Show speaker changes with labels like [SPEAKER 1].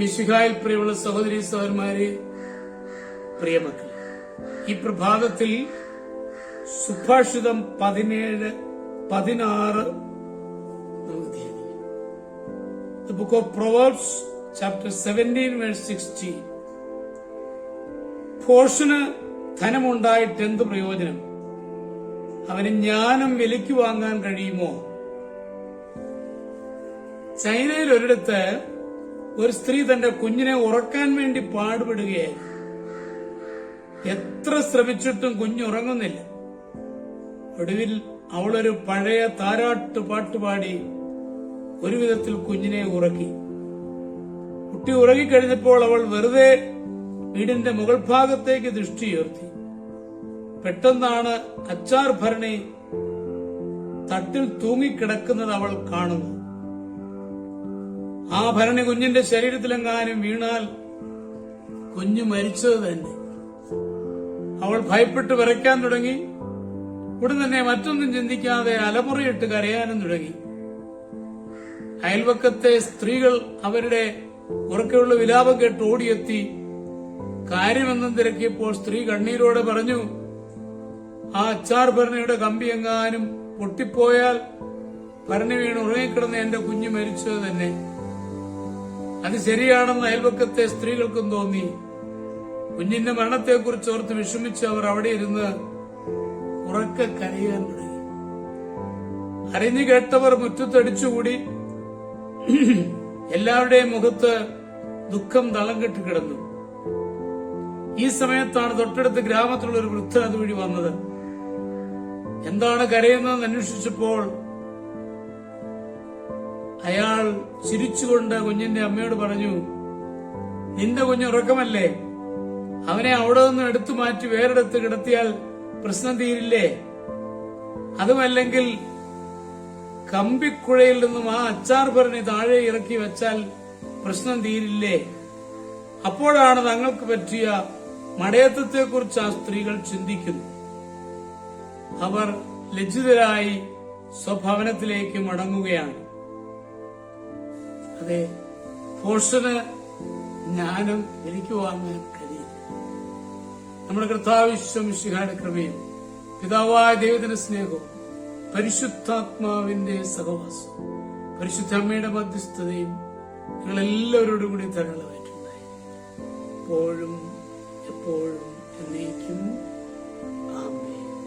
[SPEAKER 1] മിശിഹായിൽ പ്രിയമുള്ള സഹോദരി സഹോദരന്മാരെ പ്രിയമക്കൾ ഈ പ്രഭാതത്തിൽ സുഭാഷിതം പതിനേഴ് പതിനാറ് നമുക്ക് ധ്യാനിക്കാം. Proverbs chapter of Proverbs, chapter 17, verse 16. ഭോഷന് ധനമുണ്ടായിട്ട് എന്ത് പ്രയോജനം? അവന് ജ്ഞാനം വിലയ്ക്ക് വാങ്ങാൻ കഴിയുമോ? ചൈനയിൽ ഒരിടത്ത് ഒരു സ്ത്രീ തന്റെ കുഞ്ഞിനെ ഉറക്കാൻ വേണ്ടി പാടുപെടുകയായിരുന്നു എത്ര ശ്രമിച്ചിട്ടും കുഞ്ഞുറങ്ങുന്നില്ല ഒടുവിൽ അവളൊരു പഴയ താരാട്ട് പാട്ടുപാടി ഒരു വിധത്തിൽ കുഞ്ഞിനെ ഉറക്കി. കുട്ടി ഉറങ്ങിക്കഴിഞ്ഞപ്പോൾ അവൾ വെറുതെ വീടിന്റെ മുകൾ ഭാഗത്തേക്ക് ദൃഷ്ടിയുയർത്തി. പെട്ടെന്നാണ് അച്ചാർ ഭരണി തട്ടിൽ തൂങ്ങിക്കിടക്കുന്നത് അവൾ കാണുന്നു ആ ഭരണി കുഞ്ഞിന്റെ ശരീരത്തിലെങ്ങാനും വീണാൽ കുഞ്ഞു മരിച്ചത് തന്നെ. അവൾ ഭയപ്പെട്ട് വിറയ്ക്കാൻ തുടങ്ങി. ഉടൻ തന്നെ മറ്റൊന്നും ചിന്തിക്കാതെ അലമുറയിട്ട് കരയാനും തുടങ്ങി. അയൽവക്കത്തെ സ്ത്രീകൾ അവരുടെ ഉറക്കെയുള്ള വിലാപം കേട്ട് ഓടിയെത്തി. കാര്യമെന്നും തിരക്കിയപ്പോൾ സ്ത്രീ കണ്ണീരോടെ പറഞ്ഞു ആ അച്ചാർ ഭരണിയുടെ കമ്പി എങ്ങാനും പൊട്ടിപ്പോയാൽ ഭരണി വീണ് ഉറങ്ങിക്കിടന്ന് എന്റെ കുഞ്ഞു മരിച്ചത് തന്നെ. അത് ശരിയാണെന്ന് അയൽവക്കത്തെ സ്ത്രീകൾക്കും തോന്നി. കുഞ്ഞിന്റെ മരണത്തെക്കുറിച്ച് ഓർത്ത് വിഷമിച്ച് അവർ അവിടെ ഇരുന്ന് ഉറക്ക കരയാൻ തുടങ്ങി. അറിഞ്ഞു കേട്ടവർ മുറ്റത്തടിച്ചുകൂടി. എല്ലാവരുടെയും മുഖത്ത് ദുഃഖം തളം കെട്ടി കിടന്നു. ഈ സമയത്താണ് തൊട്ടടുത്ത് ഗ്രാമത്തിലുള്ള ഒരു വൃദ്ധ അതുവഴി വന്നത്. എന്താണ് കരയുന്നതെന്ന് അന്വേഷിച്ചപ്പോൾ അയാൾ ചിരിച്ചുകൊണ്ട് കുഞ്ഞിന്റെ അമ്മയോട് പറഞ്ഞു നിന്റെ കുഞ്ഞ് ഉറക്കമല്ലേ? അവനെ അവിടെ നിന്ന് എടുത്തു മാറ്റി വേറെടുത്ത് കിടത്തിയാൽ പ്രശ്നം തീരില്ലേ? അതുമല്ലെങ്കിൽ കമ്പിക്കുഴയിൽ നിന്നും ആ അച്ചാർ ഭരണി താഴെ ഇറക്കി വെച്ചാൽ പ്രശ്നം തീരില്ലേ? അപ്പോഴാണ് തങ്ങൾക്ക് പറ്റിയ മടയത്വത്തെക്കുറിച്ച് ആ സ്ത്രീകൾ ചിന്തിക്കുന്നു. അവർ ലജ്ജിതരായി സ്വഭവനത്തിലേക്ക് മടങ്ങുകയാണ്. അതെ. ഫോഴ്സിന് ജ്ഞാനം എനിക്ക് വാങ്ങാൻ കഴിയില്ല. നമ്മുടെ കർത്താവിശ്വമിശിഹായുടെ കൃപയും പിതാവായ ദൈവത്തിന്റെ സ്നേഹവും പരിശുദ്ധാത്മാവിന്റെ സഹവാസവും പരിശുദ്ധ അമ്മയുടെ മധ്യസ്ഥതയും നിങ്ങളെല്ലാവരോടും കൂടി തരണമായിട്ടുണ്ടായി എപ്പോഴും എപ്പോഴും എന്നേക്കും ആമേൻ.